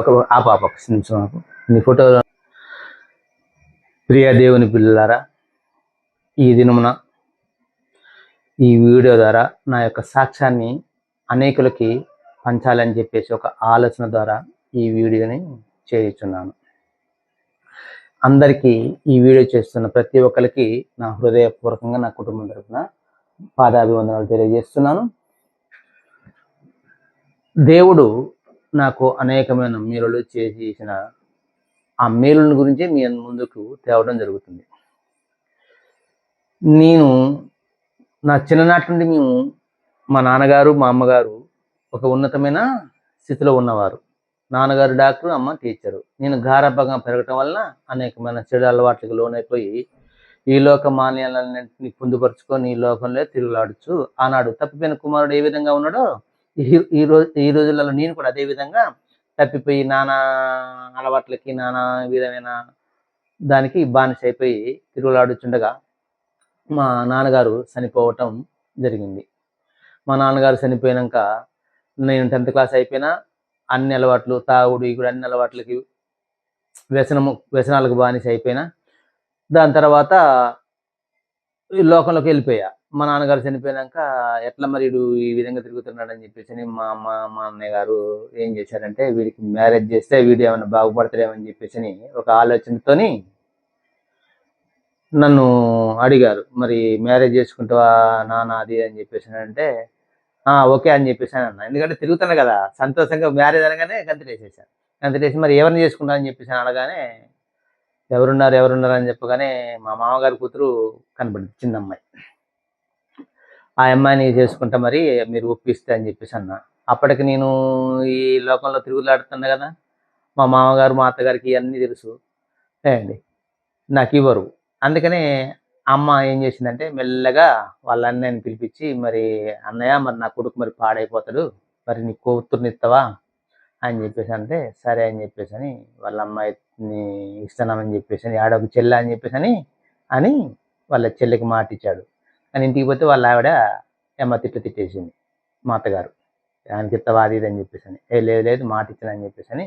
ఒక ఆప ఆప ఒక నిమిషం ఆపు. నీ ఫోటో ప్రియ దేవుని పిల్లలారా ఈ దినమున ఈ వీడియో ద్వారా నా యొక్క సాక్ష్యాన్ని అనేకులకి పంచాలని చెప్పేసి ఒక ఆలోచన ద్వారా ఈ వీడియోని చేయుచున్నాను. అందరికీ ఈ వీడియో చేస్తున్న ప్రతి ఒక్కరికి నా హృదయపూర్వకంగా నా కుటుంబం తరఫున పాదాభివందనాలు తెలియజేస్తున్నాను. దేవుడు నాకు అనేకమైన మేలులు చేసిన ఆ మేలుల గురించి మీ ముందుకు తేవడం జరుగుతుంది. నేను నా చిన్ననాటి నుండి మేము మా నాన్నగారు మా అమ్మగారు ఒక ఉన్నతమైన స్థితిలో ఉన్నవారు. నాన్నగారు డాక్టర్ అమ్మ టీచరు. నేను గారబ్బగా పెరగటం వలన అనేకమైన చెడు అలవాట్లకు లోనైపోయి ఈ లోక మాన్యాలన్నింటినీ పొందుపరుచుకొని ఈ లోకంలో తిరుగులాడుచు ఆనాడు తప్పిపోయిన కుమారుడు ఏ విధంగా ఉన్నాడో ఈ ఈ రోజు ఈ రోజులలో నేను కూడా అదే విధంగా తప్పిపోయి నానా అలవాట్లకి నానా విధమైన దానికి బానిస అయిపోయి తిరుగులాడుచుండగా మా నాన్నగారు చనిపోవటం జరిగింది. మా నాన్నగారు చనిపోయినాక నేను టెన్త్ క్లాస్ అయిపోయినా అన్ని అలవాట్లు తాగుడు ఇప్పుడు అన్ని అలవాట్లకి వ్యసనము వ్యసనాలకు బానిస అయిపోయినా. దాని తర్వాత ఈ లోకంలోకి వెళ్ళిపోయా. మా నాన్నగారు చనిపోయాక ఎట్లా మరి వీడు ఈ విధంగా తిరుగుతున్నాడని చెప్పేసి మా అమ్మ మా అన్నయ్య గారు ఏం చేశారంటే వీడికి మ్యారేజ్ చేస్తే వీడు ఏమైనా బాగుపడతాడేమని చెప్పేసి అని ఒక ఆలోచనతోని నన్ను అడిగారు. మరి మ్యారేజ్ చేసుకుంటావా నాన్న అది అని చెప్పేసి అంటే "ఆ, ఓకే అని చెప్పేసాను అన్న. ఎందుకంటే తిరుగుతున్నా కదా సంతోషంగా మ్యారేజ్ అనగానే గంతులేసేసాను గంతులేసి మరి ఎవరిని చేసుకుంటా అని చెప్పేసి అనగానే ఎవరున్నారు ఎవరున్నారు అని చెప్పగానే మా మామగారి కూతురు కనపడింది చిన్న అమ్మాయి ఆ అమ్మాయిని చేసుకుంటా మరి మీరు ఒప్పిస్తే అని చెప్పేసి అన్న. అప్పటికి నేను ఈ లోకంలో తిరుగులాడుతున్నా కదా మా మామగారు మా అత్తగారికి ఇవన్నీ తెలుసు. అండి నాకు ఇవ్వరు. అందుకనే అమ్మ ఏం చేసిందంటే మెల్లగా వాళ్ళ అన్నయ్యని పిలిపించి మరి అన్నయ్య మరి నా కొడుకు మరి పాడైపోతాడు. మరి నీ కూతుర్నిస్తావా అని చెప్పేసి అంటే సరే అని చెప్పేసి అని వాళ్ళ అమ్మాయిని ఇస్తున్నామని చెప్పేసి అని ఆడొక చెల్లె అని చెప్పేసి అని అని వాళ్ళ చెల్లికి మాట ఇచ్చాడు అని ఇంటికి పోతే వాళ్ళ ఆవిడ ఎమ్మ తిట్టు తిట్టేసింది మా అత్తగారు. ఆయన ఇస్తావా అని చెప్పేసి అని ఏ లేదు లేదు మాట ఇచ్చాను చెప్పేసి అని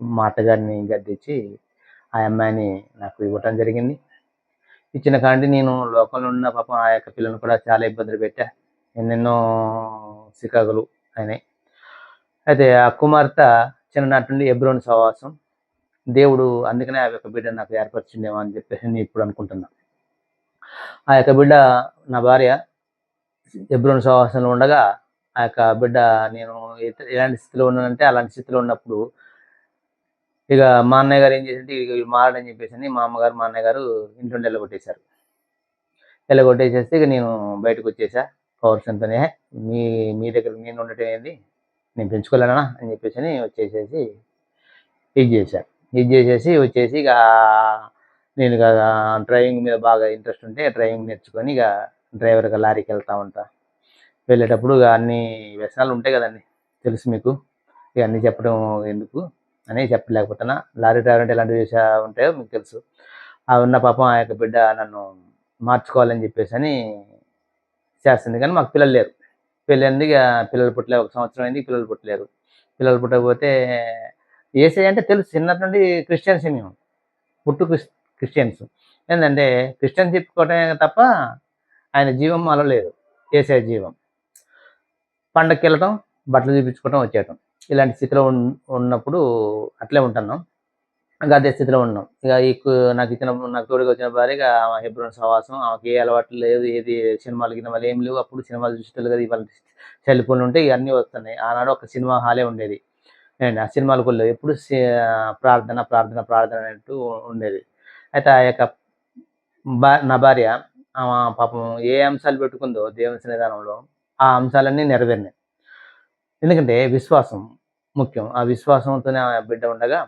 మా అత్తగారిని గద్దించి ఆ అమ్మాయిని నాకు ఇవ్వటం జరిగింది. ఇచ్చిన కాంటి నేను లోకంలో ఉన్న పాపం ఆ యొక్క పిల్లలను కూడా చాలా ఇబ్బందులు పెట్టా. ఎన్నెన్నో సికాకులు అయినాయి. అయితే ఆ కుమార్తె చిన్ననాటి నుండి ఎబ్రోని సహవాసం. దేవుడు అందుకనే ఆ యొక్క బిడ్డ నాకు ఏర్పరిచిండేమో అని చెప్పేసి నేను ఇప్పుడు అనుకుంటున్నాను ఆ యొక్క బిడ్డ నా భార్య ఎబ్రోన్ సహవాసంలో ఉండగా ఆ యొక్క బిడ్డ నేను ఎలాంటి స్థితిలో ఉన్నానంటే అలాంటి స్థితిలో ఉన్నప్పుడు ఇక మా అన్నయ్య గారు ఏం చేసింటే ఇక మారడని చెప్పేసి అని మా అమ్మగారు మా అన్నయ్య గారు ఇంటి నుండి వెళ్ళగొట్టేశారు. వెళ్ళగొట్టేసేస్తే ఇక నేను బయటకు వచ్చేసా. పవర్స్ అంతనే మీ మీ దగ్గర నేను ఉండటం ఏంది? నేను పెంచుకోలేనా అని చెప్పేసి వచ్చేసేసి ఇది చేశారు ఇది చేసేసి వచ్చేసి ఇక నేను ఇక డ్రైవింగ్ మీద బాగా ఇంట్రెస్ట్ ఉంటే డ్రైవింగ్ నేర్చుకొని ఇక డ్రైవర్గా లారీకి వెళ్తా ఉంటా. వెళ్ళేటప్పుడు ఇక అన్ని వ్యసనాలు ఉంటాయి కదండి తెలుసు మీకు. ఇక అన్నీ చెప్పడం ఎందుకు అని చెప్పలేకపోతున్నా. లారీ డ్రైవర్ అంటే ఎలాంటి విషయాలు ఉంటాయో మీకు తెలుసు. ఆ ఉన్న పాపం ఆ యొక్క బిడ్డ నన్ను మార్చుకోవాలని చెప్పేసి అని చేస్తుంది. కానీ మాకు పిల్లలు లేరు. పెళ్ళింది ఇక పిల్లలు పుట్టలే ఒక సంవత్సరం అయింది పిల్లలు పుట్టలేరు పిల్లలు పుట్టకపోతే ఏసై అంటే తెలుసు. చిన్నటి నుండి క్రిస్టియన్స్ మేము. పుట్టు క్రిస్టియన్స్. ఏంటంటే క్రిస్టియన్స్ చెప్పుకోవటమే తప్ప ఆయన జీవం మాలో లేదు. ఏసై జీవం. పండగకి వెళ్ళటం బట్టలు చూపించుకోవటం వచ్చేయటం. ఇలాంటి స్థితిలో ఉన్- ఉన్నప్పుడు అట్లే ఉంటున్నాం. ఇంకా అదే స్థితిలో ఉన్నాం. ఇక ఈ నాకు ఇచ్చిన నాకు తోడుగా వచ్చిన భార్య ఆమె హెబ్రోన్ సహవాసం ఆమెకి ఏ అలవాట్లు లేదు ఏది సినిమాలు గిన్నెలు ఏం లేవు. అప్పుడు సినిమాలు చూసేది కదా ఇవాళ సెల్ ఫోన్లు ఉంటే ఇవన్నీ వస్తున్నాయి. ఆనాడు ఒక సినిమా హాలే ఉండేది. అండ్ ఆ సినిమాలకు కూడా లేవు. ఎప్పుడు ప్రార్థన ప్రార్థన ప్రార్థన అంటూ ఉండేది. అయితే ఆ యొక్క బా నా భార్య ఆమె పాపం ఏ అంశాలు పెట్టుకుందో దేవుని సన్నిధానంలో ఆ అంశాలన్నీ నెరవేరినాయి. ఎందుకంటే విశ్వాసం ముఖ్యం. ఆ విశ్వాసంతోనే ఆ బిడ్డ ఉండగా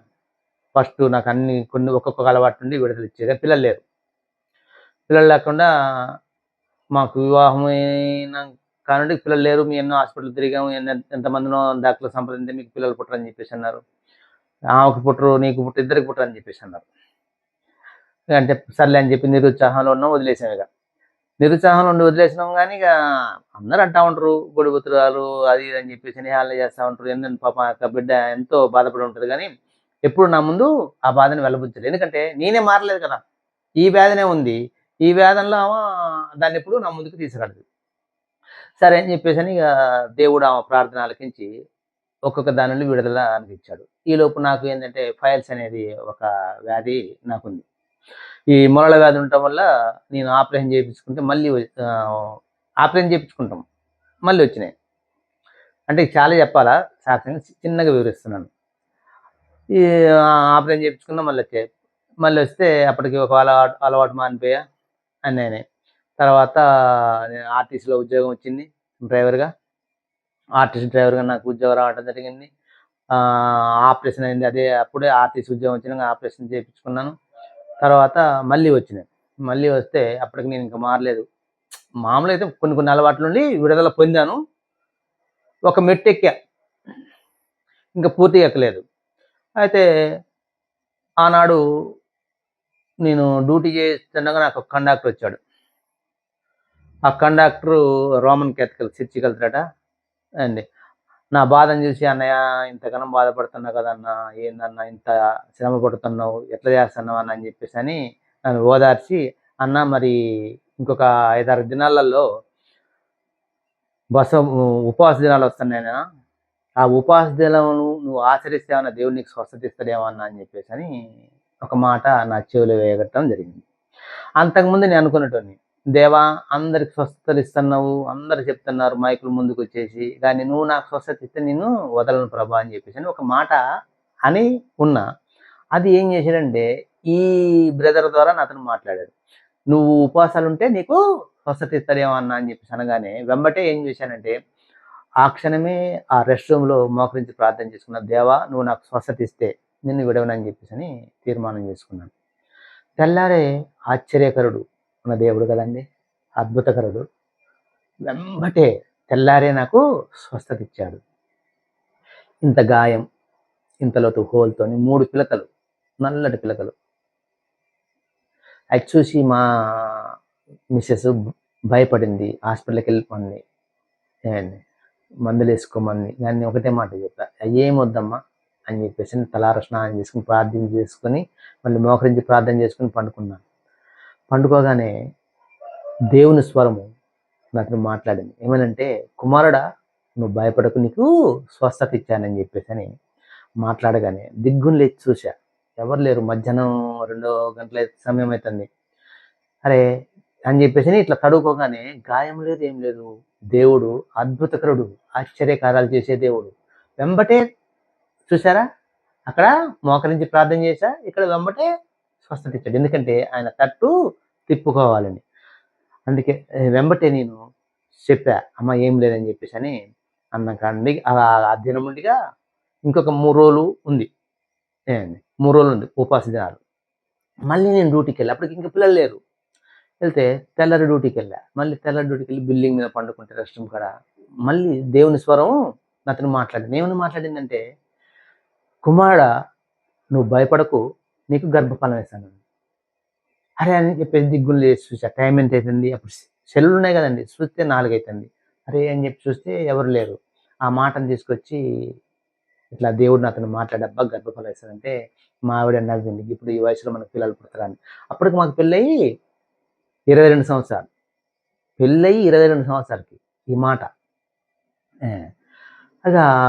ఫస్ట్ నాకు అన్ని కొన్ని ఒక్కొక్క అలవాటు నుండి విడుదల ఇచ్చేది. పిల్లలు లేరు. పిల్లలు లేకుండా మాకు వివాహమైన కానుండి పిల్లలు లేరు. మీ ఎన్నో హాస్పిటల్ తిరిగాము. ఎంత ఎంతమందినో డాక్టర్లు సంప్రదించి మీకు పిల్లలు పుట్టరని చెప్పేసి అన్నారు. ఆమెకు పుట్టరు నీకు పుట్టు ఇద్దరికి పుట్టరని చెప్పేసి అన్నారు. అంటే సర్లే అని చెప్పి నిరుత్సాహంలో ఉన్నాం వదిలేసాం ఇక. నిరుత్సాహంలో ఉండి వదిలేసినాం కానీ ఇక అందరూ అంటా ఉంటారు బుడిబుతురాలు అది ఇది అని చెప్పి స్నేహాలు చేస్తూ ఉంటారు ఎందుకంటే పాప యొక్క బిడ్డ ఎంతో బాధపడి ఉంటుంది కానీ ఎప్పుడు నా ముందు ఆ బాధని వెళ్ళబుచ్చారు ఎందుకంటే నేనే మారలేదు కదా. ఈ వ్యాధనే ఉంది. ఈ వేదనలో దాన్ని ఎప్పుడు నా ముందుకు తీసుకురాదు సరే అని చెప్పేసి అని ఇక దేవుడు ఆమె ప్రార్థన ఆలకించి ఒక్కొక్క దాని నుండి విడుదల అనిపించాడు. ఈ లోపు నాకు ఏంటంటే ఫైల్స్ అనేది ఒక వ్యాధి నాకుంది. ఈ మొరల వ్యాధి ఉండటం వల్ల నేను ఆపరేషన్ చేయించుకుంటే మళ్ళీ ఆపరేషన్ చేయించుకుంటాం. మళ్ళీ వచ్చినాయి. అంటే చాలా చెప్పాలా? సాక్ష్యంగా చిన్నగా వివరిస్తున్నాను. ఈ ఆపరేషన్ చేయించుకున్నా మళ్ళీ వచ్చాయి. మళ్ళీ వస్తే అప్పటికి ఒక అలవాటు అలవాటు మానిపోయా? అన్నీ తర్వాత నేను ఆర్టీసీలో ఉద్యోగం వచ్చింది డ్రైవర్గా. ఆర్టీసీ డ్రైవర్గా నాకు ఉద్యోగం రావడం జరిగింది. ఆపరేషన్ అయింది. అదే అప్పుడే ఆర్టీసీ ఉద్యోగం వచ్చినాక ఆపరేషన్ చేయించుకున్నాను. తర్వాత మళ్ళీ వచ్చినాయి. మళ్ళీ వస్తే అప్పటికి నేను ఇంకా మారలేదు. మామూలు అయితే కొన్ని కొన్ని అలవాట్ల నుండి విడుదల పొందాను. ఒక మెట్టు ఎక్కా. ఇంకా పూర్తి ఎక్కలేదు. అయితే ఆనాడు నేను డ్యూటీ చేస్తుండగా నాకు ఒక కండక్టర్ వచ్చాడు. ఆ కండక్టరు రోమన్ క్యాథలిక్ చర్చికి వెళ్తాడట అండి. నా బాధను చూసి అన్నయ్య ఇంతగానో బాధపడుతున్నావు కదన్నా ఏందన్నా ఇంత శ్రమ పడుతున్నావు ఎట్లా చేస్తున్నావు అన్న అని చెప్పేసి అని నన్ను ఓదార్చి అన్న మరి ఇంకొక ఐదారు దినాలలో బస ఉపవాస దినాలు వస్తున్నాయి ఆ ఉపవాస దినమును నువ్వు ఆచరిస్తావన్న దేవుడు నీకు స్వస్థత ఇస్తాడేమో అన్న అని చెప్పేసి అని ఒక మాట నా చెవిలో వేయగట్టడం జరిగింది. అంతకుముందు నేను అనుకున్నటువంటి దేవా అందరికి స్వస్థతలు ఇస్తున్నావు అందరు చెప్తున్నారు మైకులు ముందుకు వచ్చేసి కానీ నువ్వు నాకు స్వస్థత ఇస్తే నేను వదలను ప్రభా అని చెప్పేసి అని ఒక మాట అని ఉన్నా. అది ఏం చేశాడంటే ఈ బ్రదర్ ద్వారా నాతను మాట్లాడాడు. నువ్వు ఉపవాసాలు ఉంటే నీకు స్వస్థత ఇస్తాడేమో అన్నా అని చెప్పేసి అనగానే వెంబటే ఏం చేశానంటే ఆ క్షణమే ఆ రెస్ట్ రూమ్లో మోకరించి ప్రార్థన చేసుకున్న దేవా నువ్వు నాకు స్వస్థత ఇస్తే నిన్ను విడవనని చెప్పేసి అని తీర్మానం చేసుకున్నాను. తెల్లారే ఆశ్చర్యకరుడు మన దేవుడు కదండి. అద్భుతకరుడు. వెంబటే తెల్లారే నాకు స్వస్థత ఇచ్చాడు ఇంత గాయం ఇంతలోతు హోల్తోని మూడు పిలకలు నల్లటి పిలకలు. అది చూసి మా మిస్సెస్ భయపడింది హాస్పిటల్కి వెళ్ళిపోండి మందులు వేసుకోమని. దాన్ని ఒకటే మాట చెప్పా ఏం వద్దమ్మా అని చెప్పేసి తలార స్నానం చేసుకుని ప్రార్థన చేసుకుని మళ్ళీ మోకరించి ప్రార్థన చేసుకుని పండుకున్నాను. పండుకోగానే దేవుని స్వరము నాతో మాట్లాడింది. ఏమనంటే కుమారుడా నువ్వు భయపడకు నీకు స్వస్థత ఇచ్చానని చెప్పేసి అని మాట్లాడగానే దిగ్గుని లేచి చూసా ఎవరు లేరు మధ్యాహ్నం రెండో గంటల సమయం అవుతుంది అరే అని చెప్పేసి ఇట్లా తడుకోగానే గాయం లేదు ఏం లేదు. దేవుడు అద్భుతకరుడు ఆశ్చర్యకారాలు చేసే దేవుడు. వెంబటే చూసారా అక్కడ మోకరించి ప్రార్థన చేశా. ఇక్కడ వెంబటే స్పష్టత ఇచ్చాడు. ఎందుకంటే ఆయన తట్టు తిప్పుకోవాలని. అందుకే వెంబటే నేను చెప్పా అమ్మ ఏం లేదని చెప్పేసి అని అన్నాం. కానీ ఆ దినం నుండిగా ఇంకొక మూడు రోజులు ఉంది. మూడు రోజులు ఉంది ఉపాస దినాలు. మళ్ళీ నేను డ్యూటీకి వెళ్ళా. అప్పటికి ఇంకా పిల్లలు లేరు. వెళ్తే తెల్లరి డ్యూటీకి వెళ్ళా. మళ్ళీ తెల్లరి డ్యూటీకి వెళ్ళి బిల్డింగ్ మీద పండుకుంటే రెస్ట్ రూమ్ కాడ మళ్ళీ దేవుని స్వరం నాతను మాట్లాడింది. ఏమని మాట్లాడిందంటే కుమారుడ నువ్వు భయపడకు. నీకు గర్భఫలం వేస్తాను అరే అని చెప్పేసి దిగ్గులు చేసి చూసా. టైం ఎంత అవుతుంది అప్పుడు సెల్లు ఉన్నాయి కదండి. చూస్తే నాలుగు అవుతుంది అరే అని చెప్పి చూస్తే ఎవరు లేరు. ఆ మాటను తీసుకొచ్చి ఇట్లా దేవుడు అతను మాట్లాడబ్బా గర్భఫలం వేస్తాడంటే మా ఆవిడ నవ్వింది ఇప్పుడు ఈ వయసులో మనకు పిల్లలు పుడతారని. అప్పటికి మాకు పెళ్ళయి ఇరవై రెండు సంవత్సరాలు. పెళ్ళయి ఇరవై రెండు సంవత్సరాలకి ఈ మాట. ఏ,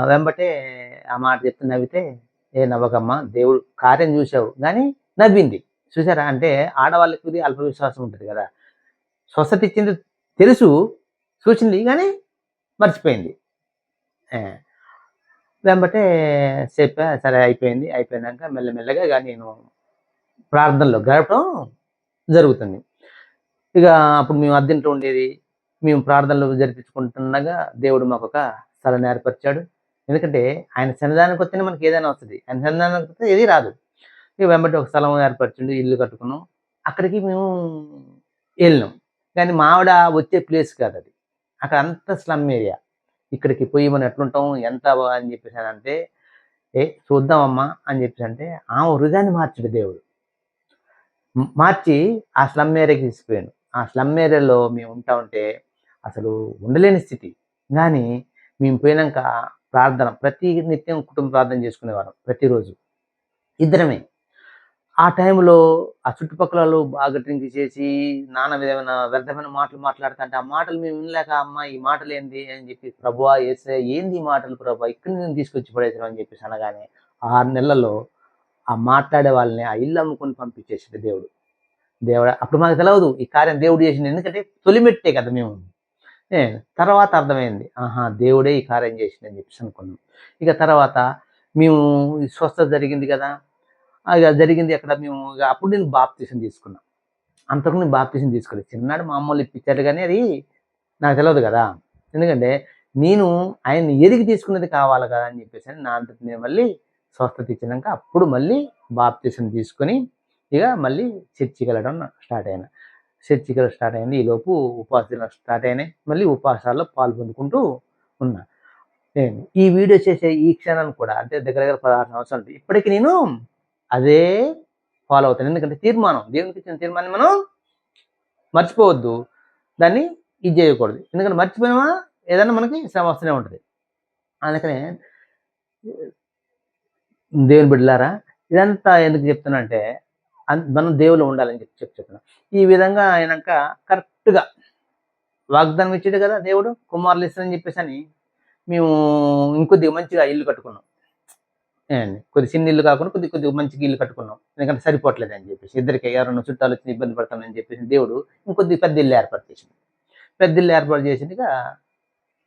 వెంబటే ఆ మాట చెప్తే నవ్వితే ఏ నవ్వకమ్మా దేవుడు కార్యం చూసావు కానీ నవ్వింది. చూసారా అంటే ఆడవాళ్ళకి అల్పవిశ్వాసం అల్ప విశ్వాసం ఉంటుంది కదా. స్వస్థత ఇచ్చింది తెలుసు చూసింది కానీ మర్చిపోయింది. ఏ, వెంబటే చెప్పా సరే అయిపోయింది. అయిపోయినాక మెల్లమెల్లగా ఇక నేను ప్రార్థనలో గడపడం జరుగుతుంది. ఇక అప్పుడు మేము అద్దెంట్లో ఉండేది. మేము ప్రార్థనలు జరిపించుకుంటుండగా దేవుడు మాకు ఒక స్థలం ఏర్పరిచాడు. ఎందుకంటే ఆయన సన్నిధానానికి వస్తేనే మనకి ఏదైనా వస్తుంది. ఆయన సన్నిధానానికి వస్తే ఏది రాదు. ఇక వెంబడి ఒక స్థలం ఏర్పరచుండి ఇల్లు కట్టుకున్నాం. అక్కడికి మేము వెళ్ళినాం. కానీ మావిడ వచ్చే ప్లేస్ కాదు అది. అక్కడ అంత స్లమ్ ఏరియా. ఇక్కడికి పోయి మనం ఎట్లుంటాం ఎంత అని చెప్పేసి అంటే ఏ చూద్దామమ్మా అని చెప్పేసి అంటే ఆమె హృదయాన్ని మార్చాడు దేవుడు. మార్చి ఆ స్లమ్ ఏరియాకి తీసుకుపోయాను ఆ స్లమ్ ఏరియాలో మేము ఉంటా ఉంటే అసలు ఉండలేని స్థితి. కానీ మేము పోయినాక ప్రార్థన ప్రతి నిత్యం కుటుంబ ప్రార్థన చేసుకునేవాళ్ళం ప్రతిరోజు. ఇద్దరమే. ఆ టైంలో ఆ చుట్టుపక్కల వాళ్ళు బాగా డ్రింక్ చేసి నాన్న విధమైన వ్యర్థమైన మాటలు మాట్లాడుతుంటే ఆ మాటలు మేము వినలేక అమ్మ ఈ మాటలు ఏంది? అని చెప్పి ప్రభువా ఏసే ఏంది ఈ మాటలు ప్రభా? ఇక్కడ నేను తీసుకొచ్చి పడేసాను అని చెప్పేసి అనగానే ఆరు నెలల్లో ఆ మాట్లాడే వాళ్ళని ఆ ఇల్లు అమ్ముకొని పంపించేసాడు దేవుడు. దేవుడు అప్పుడు మాకు తెలియదు ఈ కార్యం దేవుడు చేసింది. ఎందుకంటే తొలిమెట్టే కదా మేము. తర్వాత అర్థమైంది. ఆహా దేవుడే ఈ కార్యం చేసింది అని చెప్పేసి అనుకున్నాం. ఇక తర్వాత మేము స్వస్థత జరిగింది కదా. ఇక జరిగింది అక్కడ మేము ఇక అప్పుడు నేను బాప్తీసం తీసుకున్నాను అంతకు నేను బాప్తీసం తీసుకోలేదు. చిన్నాడు మామూలు ఇప్పించాడు కానీ అది నాకు తెలియదు కదా. ఎందుకంటే నేను ఆయన్ని ఎదిగి తీసుకున్నది కావాలి కదా అని చెప్పేసి అని నా అంతటి నేను మళ్ళీ స్వస్థత ఇచ్చినాక అప్పుడు మళ్ళీ బాప్తీసం తీసుకొని ఇక మళ్ళీ చర్చికి వెళ్ళడం స్టార్ట్ అయినా. చర్చికలు స్టార్ట్ అయింది ఈ లోపు స్టార్ట్ అయినాయి. మళ్ళీ ఉపాసాల్లో పాల్పొందుకుంటూ ఉన్నా. నేను ఈ వీడియో చేసే ఈ క్షణాన్ని కూడా అంటే దగ్గర దగ్గర పదహారు సంవత్సరాలు ఇప్పటికీ నేను అదే ఫాలో అవుతాను. ఎందుకంటే తీర్మానం దేవునికి ఇచ్చిన తీర్మానం మనం మర్చిపోవద్దు. దాన్ని ఇది చేయకూడదు. ఎందుకంటే మర్చిపోయినా ఏదైనా మనకి శ్రమ వస్తూనే ఉంటుంది. అందుకనే దేవుని బిడ్డలారా ఇదంతా ఎందుకు చెప్తున్నా అంటే మనం దేవుళ్ళు ఉండాలని చెప్పి చెప్పి చెప్తున్నాం. ఈ విధంగా అయినాక కరెక్ట్గా వాగ్దానం ఇచ్చాడు కదా దేవుడు? కుమారులు ఇస్తానని చెప్పేసి అని మేము ఇంకొద్దిగా మంచిగా ఇల్లు కట్టుకున్నాం. ఏమండి? కొద్ది చిన్న ఇల్లు కాకుండా కొద్ది కొద్దిగా మంచిగా ఇల్లు కట్టుకున్నాం. ఎందుకంటే సరిపోవట్లేదు అని చెప్పేసి. ఇద్దరికి ఎవరైనా చుట్టాలు వచ్చి ఇబ్బంది పడతామని చెప్పేసి దేవుడు ఇంకొద్ది పెద్ద ఇల్లు ఏర్పాటు చేసింది పెద్ద ఇల్లు ఏర్పాటు చేసిందిగా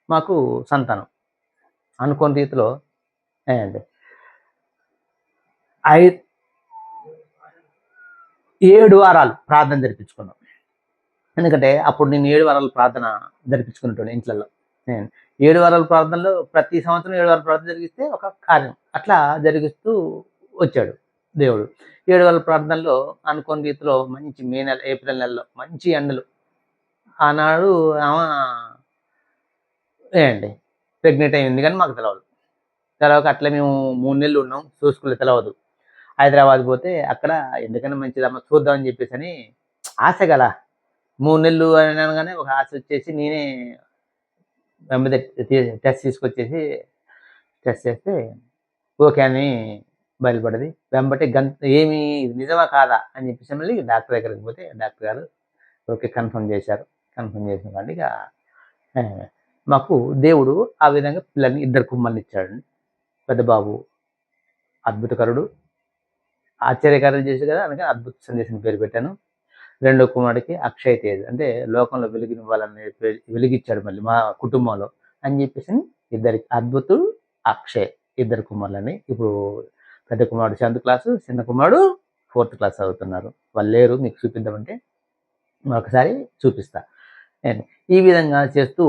మాకు సంతానం. అనుకోని రీతిలో అండి ఐ ఏడు వారాలు ప్రార్థన జరిపించుకున్నాం. ఎందుకంటే అప్పుడు నేను ఏడు వారాలు ప్రార్థన జరిపించుకున్నటువంటి ఇంట్లలో. నేను ఏడు వారాల ప్రార్థనలో ప్రతి సంవత్సరం ఏడు వారాల ప్రార్థన జరిగిస్తే ఒక కార్యం. అట్లా జరిగిస్తూ వచ్చాడు దేవుడు. ఏడు వారాల ప్రార్థనలో అనుకోని రీతిలో మంచి మే నెల ఏప్రిల్ నెలలో మంచి ఎండలు. ఆనాడు ఆమె ఏంటి? ప్రెగ్నెంట్ అయింది కానీ మాకు తెలవదు. తెలవక అట్లా మేము మూడు నెలలు ఉన్నాం. చూసుకునే తెలవదు. హైదరాబాద్ పోతే అక్కడ ఎందుకైనా మంచిదమ్మా చూద్దామని చెప్పేసి అని ఆశ గల. మూడు నెలలు అనగానే ఒక ఆశ వచ్చేసి నేనే వెంబడి టెస్ట్ తీసుకొచ్చేసి టెస్ట్ చేస్తే ఓకే అని బయలుపడది వెంబటి గంట ఏమి నిజమా కాదా అని చెప్పేసి మళ్ళీ డాక్టర్ దగ్గరికి పోతే డాక్టర్ గారు ఓకే కన్ఫర్మ్ చేశారు. కన్ఫర్మ్ చేసిన కానీ ఇక మాకు దేవుడు ఆ విధంగా పిల్లల్ని ఇద్దరు కుమ్మల్ని ఇచ్చాడు పెద్దబాబు అద్భుతకరుడు ఆశ్చర్యకారం చేసి కదా అందుకని అద్భుత సందేశం పేరు పెట్టాను. రెండో కుమారుడికి అక్షయ్ తేజ్ అంటే లోకంలో వెలుగునివ్వాలని వెలిగిచ్చాడు మళ్ళీ మా కుటుంబంలో అని చెప్పేసి ఇద్దరికి అద్భుతుడు అక్షయ్ ఇద్దరు కుమారులని. ఇప్పుడు పెద్ద కుమారుడు సెవెంత్ క్లాసు చిన్న కుమారుడు ఫోర్త్ క్లాస్ చదువుతున్నారు. వాళ్ళు లేరు మీకు చూపిద్దామంటే మరొకసారి చూపిస్తా. ఈ విధంగా చేస్తూ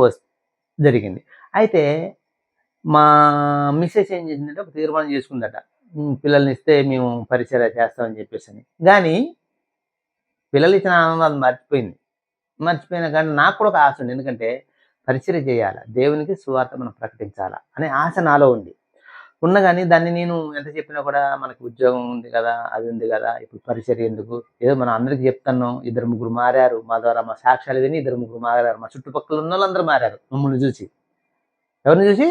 జరిగింది. అయితే మా మిస్సెస్ ఏం చేసిందంటే ఒక తీర్మానం చేసుకుందట. పిల్లల్ని ఇస్తే మేము పరిచర్య చేస్తామని చెప్పేసి అని కానీ పిల్లలు ఇచ్చిన ఆనందాలు మర్చిపోయింది. మర్చిపోయిన కానీ నాకు కూడా ఒక ఆశ ఉంది. ఎందుకంటే పరిచర్య చేయాలి దేవునికి సువార్త మనం ప్రకటించాలా అనే ఆశ నాలో ఉంది. ఉన్న కానీ దాన్ని నేను ఎంత చెప్పినా కూడా మనకు ఉద్యోగం ఉంది కదా అది ఉంది కదా ఇప్పుడు పరిచర్య ఎందుకు? ఏదో మనం అందరికి చెప్తున్నాం ఇద్దరు ముగ్గురు మారారు మా ద్వారా మా సాక్ష్యాలు విని ఇద్దరు ముగ్గురు మారారు మా చుట్టుపక్కల ఉన్న వాళ్ళందరూ మారారు మమ్మల్ని చూసి. ఎవరిని చూసి?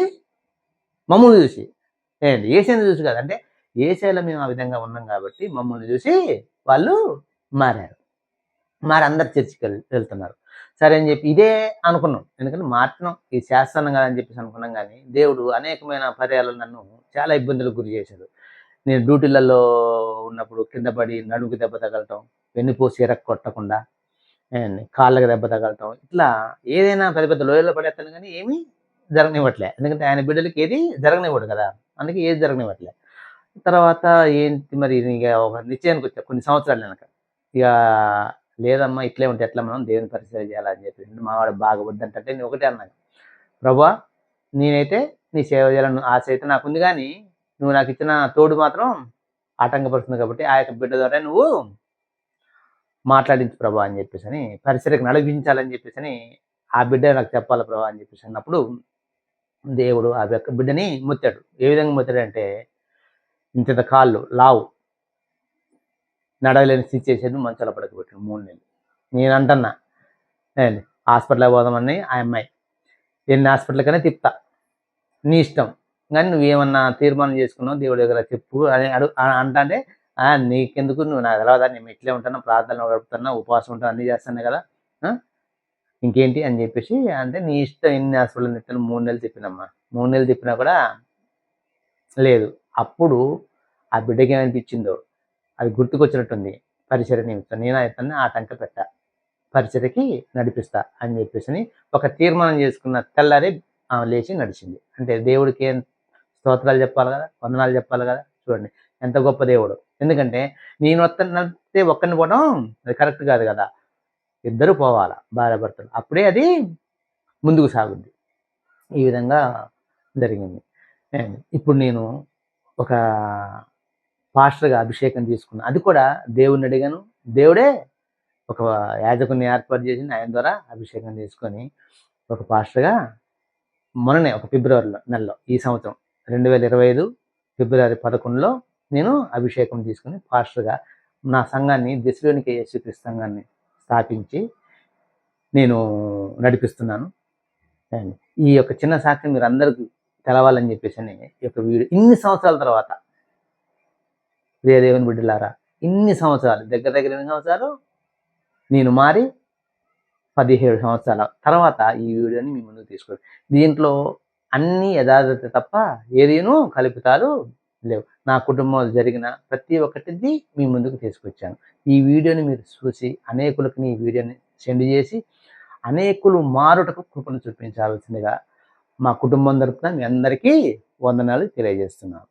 మమ్మల్ని చూసి. ఏంటి? ఏసైని చూసి కదా. అంటే ఏసేలో మేము ఆ విధంగా ఉన్నాం కాబట్టి మమ్మల్ని చూసి వాళ్ళు మారారు. మరి అందరు చర్చికి వెళ్తున్నారు. సరే అని చెప్పి ఇదే అనుకున్నాం. ఎందుకంటే మార్చడం ఇది చేస్తాను కదా అని చెప్పేసి అనుకున్నాం కానీ దేవుడు అనేకమైన పర్యాలు నన్ను చాలా ఇబ్బందులకు గురి చేశాడు. నేను డ్యూటీలలో ఉన్నప్పుడు కింద పడి నడుముకి దెబ్బ తగలటం వెన్నుపోసి ఎరక్ కొట్టకుండా కాళ్ళకి దెబ్బ తగలటం ఇట్లా ఏదైనా పెద్ద పెద్ద లోయల్లో పడేస్తాను కానీ ఏమీ జరగనివ్వట్లే. ఎందుకంటే ఆయన బిడ్డలకి ఏది జరగనివ్వడు కదా. అందుకే ఏది జరగనివ్వట్లే. తర్వాత ఏంటి మరి ఇక ఒక నిశ్చయానికి వచ్చా? కొన్ని సంవత్సరాలు వెనక. ఇక లేదమ్మా ఇట్లే ఉంటే ఎట్లా మనం దేవుని పరిచయం చేయాలని చెప్పి మావాడు బాగా వద్దంటే నేను ఒకటే అన్నాను. ప్రభా నేనైతే నీ సేవ చేయాలని ఆశ అయితే నాకు ఉంది కానీ నువ్వు నాకు ఇచ్చిన తోడు మాత్రం ఆటంకపడుతుంది కాబట్టి ఆ యొక్క బిడ్డ ద్వారా నువ్వు మాట్లాడించు ప్రభా అని చెప్పేసి అని పరిసరకు నడిపించాలని చెప్పేసి అని ఆ బిడ్డ నాకు చెప్పాలి ప్రభా అని చెప్పేసి అన్నప్పుడు దేవుడు ఆ యొక్క బిడ్డని ముత్తాడు. ఏ విధంగా ముత్తాడు అంటే ఇంత కాళ్ళు లావు. నడవలేని స్థితి చేసేది మంచాల పడకబెట్టిన మూడు నెలలు. నేను అంటున్నా హాస్పిటల్కి పోదామని ఆ అమ్మాయి. ఎన్ని హాస్పిటల్కైనా తిప్తా నీ ఇష్టం. కానీ నువ్వేమన్నా తీర్మానం చేసుకున్నావు? దేవుడి దగ్గర చెప్పు అని అడుగు అంటే నీకెందుకు? నువ్వు నాకు తెలవదా? నేను ఇట్లే ఉంటాను? ప్రార్థనలు గడుపుతున్నా ఉపవాసం ఉంటాను? అన్నీ చేస్తాను కదా. ఇంకేంటి? అని చెప్పేసి అంటే నీ ఇష్టం ఎన్ని హాస్పిటల్ తిప్పాను? మూడు నెలలు తిప్పినమ్మా. మూడు నెలలు తిప్పినా కూడా లేదు. అప్పుడు ఆ బిడ్డకి ఏమనిపించిందో అది గుర్తుకొచ్చినట్టుంది. పరిచయ నిమిత్తం. నేను అతన్ని ఆటంక పెట్ట. పరిచయకి నడిపిస్తా అని చెప్పేసి ఒక తీర్మానం చేసుకున్న తెల్లారి ఆమె లేచి నడిచింది. అంటే దేవుడికి ఏం స్తోత్రాలు చెప్పాలి కదా? వందనాలు చెప్పాలి కదా? చూడండి. ఎంత గొప్ప దేవుడు. ఎందుకంటే నేను వస్తే ఒక్కరిని పోవడం అది కరెక్ట్ కాదు కదా? ఇద్దరు పోవాలా భార్య భర్తలు అప్పుడే అది ముందుకు సాగుద్ది. ఈ విధంగా జరిగింది. ఇప్పుడు నేను ఒక పాస్టర్గా అభిషేకం తీసుకున్నాను అది కూడా దేవుణ్ణి అడిగాను. దేవుడే ఒక యాజకుని ఏర్పాటు చేసి ఆయన ద్వారా అభిషేకం తీసుకొని ఒక పాస్టర్గా మొన్ననే ఒక ఫిబ్రవరిలో నెలలో ఈ సంవత్సరం రెండు వేల ఇరవై ఐదు ఫిబ్రవరి పదకొండులో నేను అభిషేకం తీసుకుని పాస్టర్గా నా సంఘాన్ని దిశలోనికి యేసుక్రీస్తు సంఘాన్ని స్థాపించి నేను నడిపిస్తున్నాను. ఈ యొక్క చిన్న సాక్ష్యం మీరు అందరికీ తెలవాలని చెప్పేసి అని ఈ యొక్క వీడియో ఇన్ని సంవత్సరాల తర్వాత ప్రియ బిడ్డలారా ఇన్ని సంవత్సరాలు దగ్గర దగ్గర ఎన్ని సంవత్సరాలు? నేను మారి పదిహేడు సంవత్సరాల తర్వాత ఈ వీడియోని మీ ముందుకు తీసుకొచ్చి దీంట్లో అన్ని యథార్థత తప్ప ఏదేనూ కలుపుతాలు లేవు. నా కుటుంబంలో జరిగిన ప్రతి ఒక్కటిది మీ ముందుకు తీసుకొచ్చాను. ఈ వీడియోని మీరు చూసి అనేకులకు ఈ వీడియోని సెండ్ చేసి అనేకులు మారుటకు కృపను చూపించాల్సిందిగా మా కుటుంబం తరపున మీ అందరికీ వందనాలు తెలియజేస్తున్నాను.